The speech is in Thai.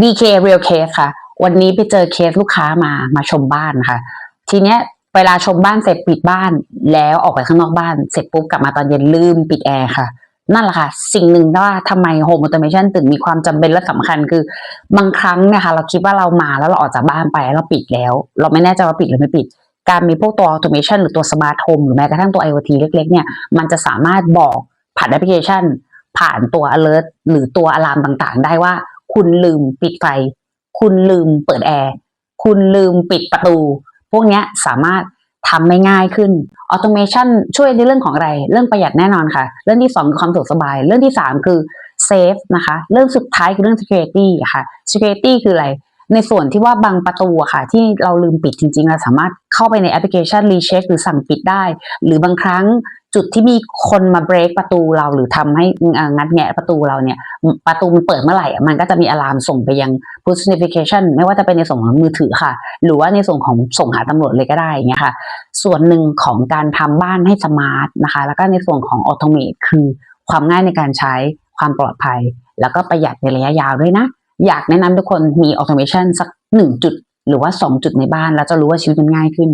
BK Real Case ค่ะ วันนี้ไปเจอเคสลูกค้ามามาชมบ้านค่ะ ทีเนี้ยเวลาชมบ้านเสร็จปิดบ้าน แล้วออกไปข้างนอกบ้านเสร็จปุ๊บกลับมาตอนเย็นลืมปิดแอร์ค่ะ นั่นแหละค่ะ สิ่งหนึ่งว่าทำไม Home Automation ถึงมีความจำเป็นและสำคัญคือบางครั้งเนะคะ เราคิดว่าเรามาแล้วเราออกจากบ้านไปแล้วเราปิดแล้ว เราไม่แน่ใจว่าปิดหรือไม่ปิด การมีพวกตัว automation หรือตัว smart home หรือแม้กระทั่งตัว IoT เล็ก ๆ เนี่ยมันจะสามารถบอกผ่านแอปพลิเคชัน ผ่านตัว alert หรือตัวอะลามต่างๆ ได้ว่า คุณลืมปิดไฟ คุณลืมเปิดแอร์ คุณลืมปิดประตู พวกนี้สามารถทำไม่ง่ายขึ้น automation ช่วยในเรื่องของอะไร เรื่องประหยัดแน่นอนค่ะ เรื่องที่สองคือความสะดวกสบาย เรื่องที่สามคือ safe นะคะ เรื่องสุดท้ายคือเรื่อง security ค่ะ security คืออะไร ในส่วนที่ว่าบางประตูค่ะ ที่เราลืมปิดจริงๆ เราสามารถเข้าไปในแอปพลิเคชันรีเช็คหรือสั่งปิดได้ หรือบางครั้ง จุดที่มีคนมาเบรกประตูเราหรือทำให้งัดแงะประตูเราเนี่ย ประตูมันเปิดเมื่อไหร่มันก็จะมีอะลามส่งไปยัง push notification ไม่ว่าจะเป็นในส่วนของมือถือค่ะ หรือว่าในส่วนของส่งหาตำรวจเลยก็ได้เงี้ยค่ะ ส่วนหนึ่งของการทำบ้านให้สมาร์ทนะคะ แล้วก็ในส่วนของ automate คือความง่ายในการใช้ความปลอดภัย แล้วก็ประหยัดในระยะยาวด้วยนะ อยากแนะนำทุกคนมี automation สักหนึ่งจุดหรือว่าสองจุดในบ้านแล้วจะรู้ว่าชีวิตมันง่ายขึ้น